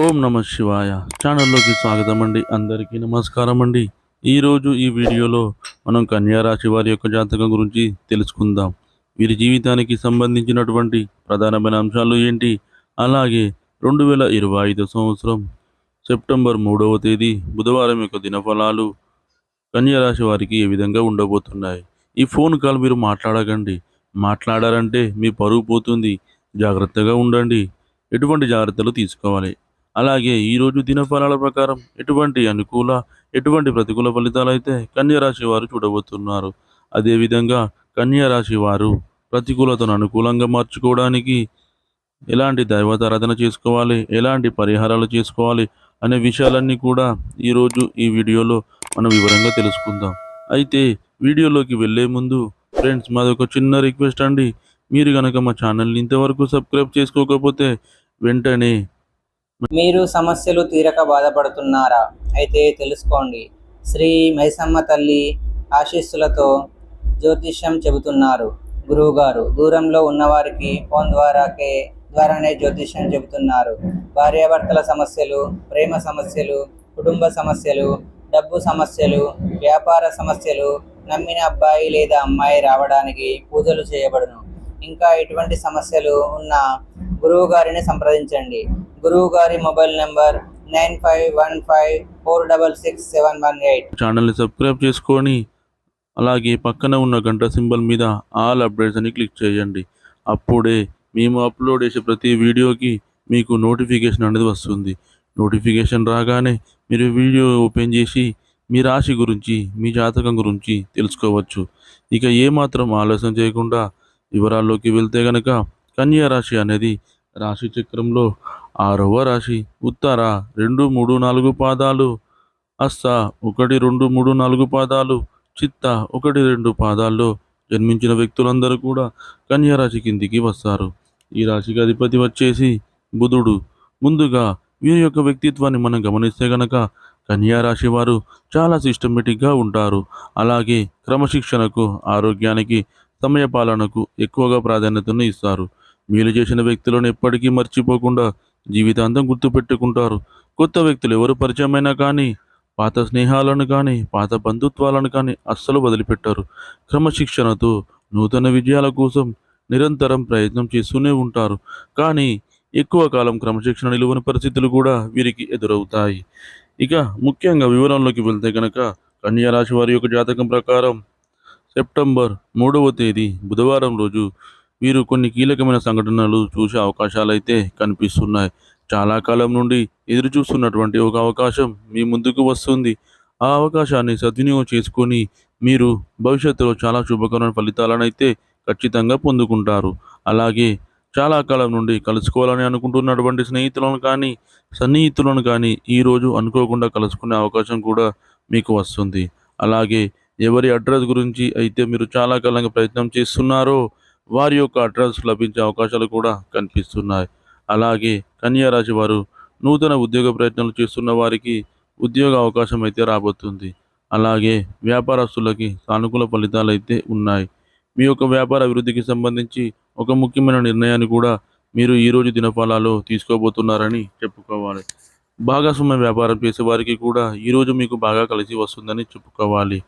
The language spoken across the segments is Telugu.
ఓం నమ శివాయ. ఛానల్లోకి స్వాగతం అండి అందరికీ నమస్కారం అండి ఈరోజు ఈ వీడియోలో మనం కన్యారాశి వారి యొక్క జాతకం గురించి తెలుసుకుందాం. వీరి జీవితానికి సంబంధించినటువంటి ప్రధానమైన అంశాలు ఏంటి? అలాగే రెండు వేల ఇరవై ఐదు సంవత్సరం సెప్టెంబర్ మూడవ తేదీ బుధవారం యొక్క దినఫలాలు కన్యారాశి వారికి ఏ విధంగా ఉండబోతున్నాయి? ఈ ఫోన్ కాల్ మీరు మాట్లాడకండి. మాట్లాడారంటే మీ పరువు పోతుంది. జాగ్రత్తగా ఉండండి. ఎటువంటి జాగ్రత్తలు తీసుకోవాలి? అలాగే ఈరోజు దినఫలాల ప్రకారం ఎటువంటి అనుకూల ఎటువంటి ప్రతికూల ఫలితాలు అయితే కన్యా రాశి వారు చూడబోతున్నారు. అదేవిధంగా కన్యరాశి వారు ప్రతికూలతను అనుకూలంగా మార్చుకోవడానికి ఎలాంటి దైవతారాధన చేసుకోవాలి ఎలాంటి పరిహారాలు చేసుకోవాలి అనే విషయాలన్నీ కూడా ఈరోజు ఈ వీడియోలో మనం వివరంగా తెలుసుకుందాం. అయితే వీడియోలోకి వెళ్ళే ముందు ఫ్రెండ్స్ మాది ఒక చిన్న రిక్వెస్ట్ అండి. మీరు కనుక మా ఛానల్ని ఇంతవరకు సబ్స్క్రైబ్ చేసుకోకపోతే వెంటనే మీరు సమస్యలు తీరక బాధపడుతున్నారా? అయితే తెలుసుకోండి. శ్రీ మైసమ్మ తల్లి ఆశీస్సులతో జ్యోతిష్యం చెబుతున్నారు. గురువుగారు దూరంలో ఉన్నవారికి ఫోన్ ద్వారాకే ద్వారానే జ్యోతిష్యం చెబుతున్నారు. భార్యాభర్తల సమస్యలు ప్రేమ సమస్యలు కుటుంబ సమస్యలు డబ్బు సమస్యలు వ్యాపార సమస్యలు నమ్మిన అబ్బాయి లేదా అమ్మాయి రావడానికి పూజలు చేయబడును. ఇంకా ఎటువంటి సమస్యలు ఉన్న గురువు గారిని సంప్రదించండి. గురువు గారి mobile number nine five one five four double six seven one eight. ఛానల్ని సబ్స్క్రైబ్ చేసుకొని అలాగే పక్కన ఉన్న గంట సింబల్ మీద ఆల్ అప్డేట్స్ అని క్లిక్ చేయండి. అప్పుడే మేము అప్లోడ్ చేసే ప్రతి వీడియోకి మీకు నోటిఫికేషన్ అనేది వస్తుంది. నోటిఫికేషన్ రాగానే మీరు వీడియో ఓపెన్ చేసి మీ రాశి గురించి మీ జాతకం గురించి తెలుసుకోవచ్చు. ఇక ఏమాత్రం ఆలస్యం చేయకుండా వివరాల్లోకి వెళ్తే గనక కన్యా రాశి అనేది రాశి చక్రంలో ఆరవ రాశి ఉత్తర రెండు మూడు నాలుగు పాదాలు అస్స ఒకటి రెండు మూడు నాలుగు పాదాలు చిత్త ఒకటి రెండు పాదాల్లో జన్మించిన వ్యక్తులందరూ కూడా కన్యారాశి కిందికి వస్తారు. ఈ రాశికి అధిపతి వచ్చేసి బుధుడు. ముందుగా వీరి యొక్క వ్యక్తిత్వాన్ని మనం గమనిస్తే గనక కన్యా రాశి వారు చాలా సిస్టమేటిక్గా ఉంటారు. అలాగే క్రమశిక్షణకు ఆరోగ్యానికి సమయపాలనకు ఎక్కువగా ప్రాధాన్యతను ఇస్తారు. మేలు చేసిన వ్యక్తులను ఎప్పటికీ మర్చిపోకుండా జీవితాంతం గుర్తుపెట్టుకుంటారు. కొత్త వ్యక్తులు ఎవరు పరిచయమైనా కానీ పాత స్నేహాలను కానీ పాత బంధుత్వాలను కానీ అస్సలు వదిలిపెట్టారు. క్రమశిక్షణతో నూతన విజయాల కోసం నిరంతరం ప్రయత్నం చేస్తూనే ఉంటారు. కానీ ఎక్కువ కాలం క్రమశిక్షణ నిలువని పరిస్థితులు కూడా వీరికి ఎదురవుతాయి. ఇక ముఖ్యంగా వివరంలోకి వెళ్తే కనుక కన్యారాశి వారి యొక్క జాతకం ప్రకారం సెప్టెంబర్ మూడవ తేదీ బుధవారం రోజు వీరు కొన్ని కీలకమైన సంఘటనలు చూసే అవకాశాలు అయితే కనిపిస్తున్నాయి. చాలా కాలం నుండి ఎదురు చూస్తున్నటువంటి ఒక అవకాశం మీ ముందుకు వస్తుంది. ఆ అవకాశాన్ని సద్వినియోగం చేసుకొని మీరు భవిష్యత్తులో చాలా శుభకరమైన ఫలితాలను అయితే ఖచ్చితంగా పొందుకుంటారు. అలాగే చాలా కాలం నుండి కలుసుకోవాలని అనుకుంటున్నటువంటి స్నేహితులను కానీ సన్నిహితులను కానీ ఈరోజు అనుకోకుండా కలుసుకునే అవకాశం కూడా మీకు వస్తుంది. అలాగే ఎవరి అడ్రస్ గురించి అయితే మీరు చాలా కాలంగా ప్రయత్నం చేస్తున్నారో వారి యొక్క అడ్రస్ లభించే అవకాశాలు కూడా కనిపిస్తున్నాయి. అలాగే కన్యా రాశి వారు నూతన ఉద్యోగ ప్రయత్నాలు చేస్తున్న వారికి ఉద్యోగ అవకాశం అయితే రాబోతుంది. అలాగే వ్యాపారస్తులకి సానుకూల ఫలితాలు అయితే ఉన్నాయి. మీ యొక్క వ్యాపార అభివృద్ధికి సంబంధించి ఒక ముఖ్యమైన నిర్ణయాన్ని కూడా మీరు ఈరోజు దినఫలాలో తీసుకోబోతున్నారని చెప్పుకోవాలి. భాగస్వామ్య వ్యాపారం చేసే వారికి కూడా ఈరోజు మీకు బాగా కలిసి వస్తుందని చెప్పుకోవాలి.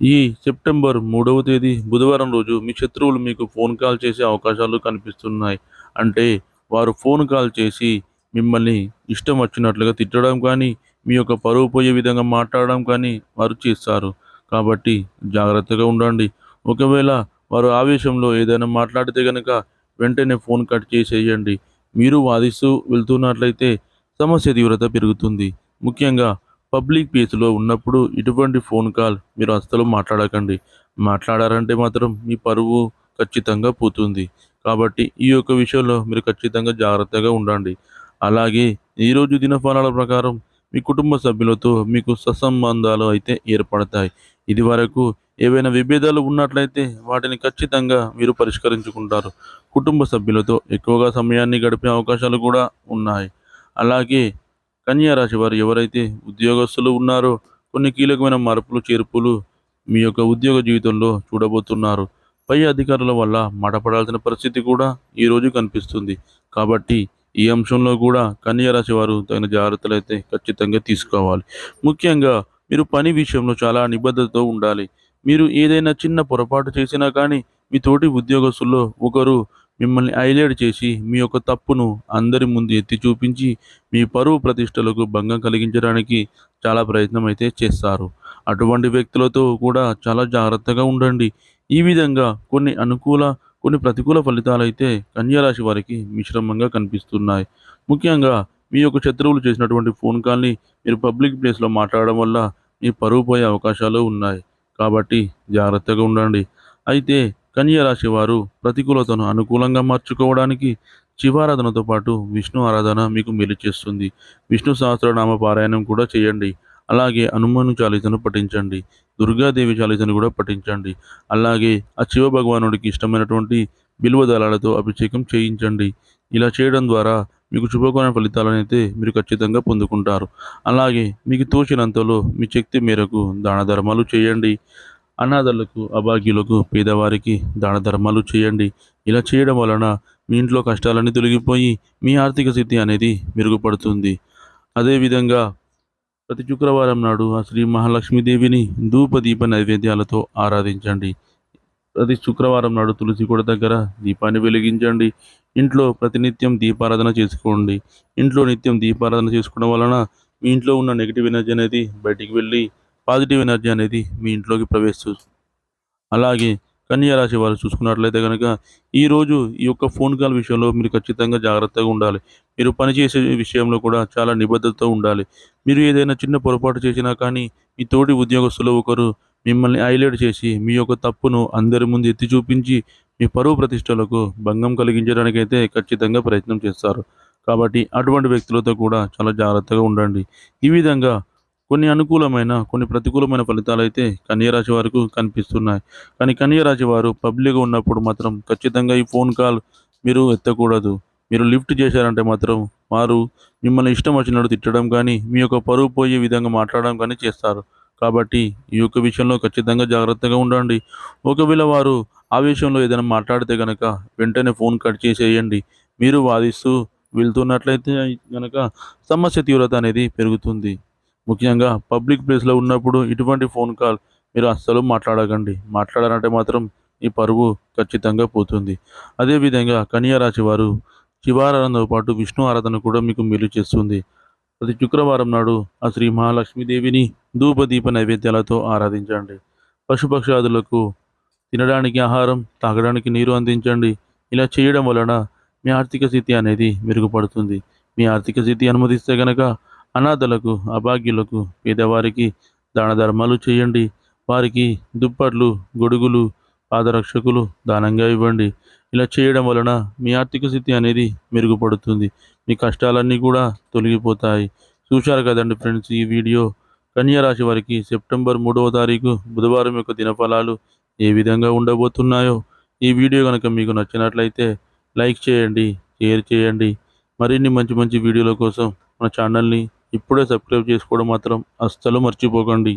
ఈ సెప్టెంబర్ మూడవ తేదీ బుధవారం రోజు మీ శత్రువులు మీకు ఫోన్ కాల్ చేసే అవకాశాలు కనిపిస్తున్నాయి. అంటే వారు ఫోన్ కాల్ చేసి మిమ్మల్ని ఇష్టం వచ్చినట్లుగా తిట్టడం కానీ మీ యొక్క పరువు పోయే విధంగా మాట్లాడడం కానీ వారు చేస్తారు. కాబట్టి జాగ్రత్తగా ఉండండి. ఒకవేళ వారు ఆవేశంలో ఏదైనా మాట్లాడితే కనుక వెంటనే ఫోన్ కట్ చేసేయండి. మీరు వాదిస్తూ వెళ్తున్నట్లయితే సమస్య తీవ్రత పెరుగుతుంది. ముఖ్యంగా పబ్లిక్ ప్లేస్లో ఉన్నప్పుడు ఇటువంటి ఫోన్ కాల్ మీరు అస్సలు మాట్లాడకండి. మాట్లాడారంటే మాత్రం మీ పరువు ఖచ్చితంగా పోతుంది. కాబట్టి ఈ యొక్క విషయంలో మీరు ఖచ్చితంగా జాగ్రత్తగా ఉండండి. అలాగే ఈరోజు దినఫలాల ప్రకారం మీ కుటుంబ సభ్యులతో మీకు సత్సంబంధాలు అయితే ఏర్పడతాయి. ఇది వరకు ఏవైనా విభేదాలు ఉన్నట్లయితే వాటిని ఖచ్చితంగా మీరు పరిష్కరించుకుంటారు. కుటుంబ సభ్యులతో ఎక్కువగా సమయాన్ని గడిపే అవకాశాలు కూడా ఉన్నాయి. అలాగే కన్యారాశి వారు ఎవరైతే ఉద్యోగస్తులు ఉన్నారో కొన్ని కీలకమైన మార్పులు చేర్పులు మీ యొక్క ఉద్యోగ జీవితంలో చూడబోతున్నారు. పై అధికారుల వల్ల మడపడాల్సిన పరిస్థితి కూడా ఈరోజు కనిపిస్తుంది. కాబట్టి ఈ అంశంలో కూడా కన్యారాశి వారు తగిన జాగ్రత్తలు అయితే ఖచ్చితంగా తీసుకోవాలి. ముఖ్యంగా మీరు పని విషయంలో చాలా నిబద్ధతతో ఉండాలి. మీరు ఏదైనా చిన్న పొరపాటు చేసినా కానీ మీ తోటి ఉద్యోగస్తుల్లో ఒకరు మిమ్మల్ని హైలైట్ చేసి మీ యొక్క తప్పును అందరి ముందు ఎత్తి చూపించి మీ పరువు ప్రతిష్టలకు భంగం కలిగించడానికి చాలా ప్రయత్నం అయితే చేస్తారు. అటువంటి వ్యక్తులతో కూడా చాలా జాగ్రత్తగా ఉండండి. ఈ విధంగా కొన్ని అనుకూల కొన్ని ప్రతికూల ఫలితాలు అయితే కన్యారాశి వారికి మిశ్రమంగా కనిపిస్తున్నాయి. ముఖ్యంగా మీ యొక్క శత్రువులు చేసినటువంటి ఫోన్ కాల్ని మీరు పబ్లిక్ ప్లేస్లో మాట్లాడడం వల్ల మీ పరువు పోయే అవకాశాలు ఉన్నాయి. కాబట్టి జాగ్రత్తగా ఉండండి. అయితే కన్యరాశి వారు ప్రతికూలతను అనుకూలంగా మార్చుకోవడానికి శివారాధనతో పాటు విష్ణు ఆరాధన మీకు మేలు చేస్తుంది. విష్ణు సహస్రనామ పారాయణం కూడా చేయండి. అలాగే హనుమాను చాలీసను పఠించండి. దుర్గాదేవి చాలీసను కూడా పఠించండి. అలాగే ఆ శివ భగవానుడికి ఇష్టమైనటువంటి బిల్వ దళాలతో అభిషేకం చేయించండి. ఇలా చేయడం ద్వారా మీకు శుభకరమైన ఫలితాలనైతే మీరు ఖచ్చితంగా పొందుకుంటారు. అలాగే మీకు తోచినంతలో మీ శక్తి మేరకు దాన ధర్మాలు చేయండి. అనాథలకు అభాగ్యులకు పేదవారికి దాన ధర్మాలు చేయండి. ఇలా చేయడం వలన మీ ఇంట్లో కష్టాలన్నీ తొలగిపోయి మీ ఆర్థిక స్థితి అనేది మెరుగుపడుతుంది. అదేవిధంగా ప్రతి శుక్రవారం నాడు ఆ శ్రీ మహాలక్ష్మీదేవిని ధూప దీప నైవేద్యాలతో ఆరాధించండి. ప్రతి శుక్రవారం నాడు తులసి కోట దగ్గర దీపాన్ని వెలిగించండి. ఇంట్లో ప్రతినిత్యం దీపారాధన చేసుకోండి. ఇంట్లో నిత్యం దీపారాధన చేసుకోవడం వలన మీ ఇంట్లో ఉన్న నెగిటివ్ ఎనర్జీ అనేది బయటికి వెళ్ళి పాజిటివ్ ఎనర్జీ అనేది మీ ఇంట్లోకి ప్రవేశిస్తుంది అలాగే కన్యా రాశి వారు చూసుకున్నట్లయితే కనుక ఈరోజు ఈ యొక్క ఫోన్ కాల్ విషయంలో మీరు ఖచ్చితంగా జాగ్రత్తగా ఉండాలి. మీరు పనిచేసే విషయంలో కూడా చాలా నిబద్ధతతో ఉండాలి. మీరు ఏదైనా చిన్న పొరపాటు చేసినా కానీ మీ తోటి ఉద్యోగస్తులు ఒకరు మిమ్మల్ని హైలైట్ చేసి మీ యొక్క తప్పును అందరి ముందు ఎత్తి చూపించి మీ పరువు ప్రతిష్టలకు భంగం కలిగించడానికైతే ఖచ్చితంగా ప్రయత్నం చేస్తారు. కాబట్టి అటువంటి వ్యక్తులతో కూడా చాలా జాగ్రత్తగా ఉండండి. ఈ విధంగా కొన్ని అనుకూలమైన కొన్ని ప్రతికూలమైన ఫలితాలు అయితే కన్యరాశి వారికి కనిపిస్తున్నాయి. కానీ కన్యరాశి వారు పబ్లిక్గా ఉన్నప్పుడు మాత్రం ఖచ్చితంగా ఈ ఫోన్ కాల్ మీరు ఎత్తకూడదు. మీరు లిఫ్ట్ చేశారంటే మాత్రం వారు మిమ్మల్ని ఇష్టం వచ్చినట్టు తిట్టడం కానీ మీ యొక్క పరువు పోయే విధంగా మాట్లాడడం కానీ చేస్తారు. కాబట్టి ఈ యొక్క విషయంలో ఖచ్చితంగా జాగ్రత్తగా ఉండండి. ఒకవేళ వారు ఆ విషయంలో ఏదైనా మాట్లాడితే కనుక వెంటనే ఫోన్ కట్ చేసేయండి. మీరు వాదిస్తూ వెళ్తున్నట్లయితే కనుక సమస్య తీవ్రత అనేది పెరుగుతుంది. ముఖ్యంగా పబ్లిక్ ప్లేస్లో ఉన్నప్పుడు ఇటువంటి ఫోన్ కాల్ మీరు అస్సలు మాట్లాడకండి. మాట్లాడాలంటే మాత్రం ఈ పరువు ఖచ్చితంగా పోతుంది. అదేవిధంగా కన్యారాశి వారు శివారాధనతో పాటు విష్ణు ఆరాధన కూడా మీకు మేలు చేస్తుంది. ప్రతి శుక్రవారం నాడు ఆ శ్రీ మహాలక్ష్మీదేవిని ధూపదీప నైవేద్యాలతో ఆరాధించండి. పశుపక్షాదులకు తినడానికి ఆహారం తాగడానికి నీరు అందించండి. ఇలా చేయడం వలన మీ ఆర్థిక స్థితి అనేది మెరుగుపడుతుంది. మీ ఆర్థిక స్థితి అనుమతిస్తే కనుక అనాథలకు అభాగ్యులకు పేదవారికి దాన ధర్మాలు చేయండి. వారికి దుప్పట్లు గొడుగులు పాదరక్షకులు దానంగా ఇవ్వండి. ఇలా చేయడం వలన మీ ఆర్థిక స్థితి అనేది మెరుగుపడుతుంది. మీ కష్టాలన్నీ కూడా తొలగిపోతాయి. చూశారు కదండి ఫ్రెండ్స్ ఈ వీడియో. కన్యా రాశి వారికి సెప్టెంబర్ మూడవ తారీఖు బుధవారం యొక్క దినఫలాలు ఏ విధంగా ఉండబోతున్నాయో ఈ వీడియో కనుక మీకు నచ్చినట్లయితే లైక్ చేయండి షేర్ చేయండి. మరిన్ని మంచి మంచి వీడియోల కోసం మన ఛానల్ని ఇప్పుడే సబ్స్క్రైబ్ చేసుకోవడం మాత్రం అస్సలు మర్చిపోకండి.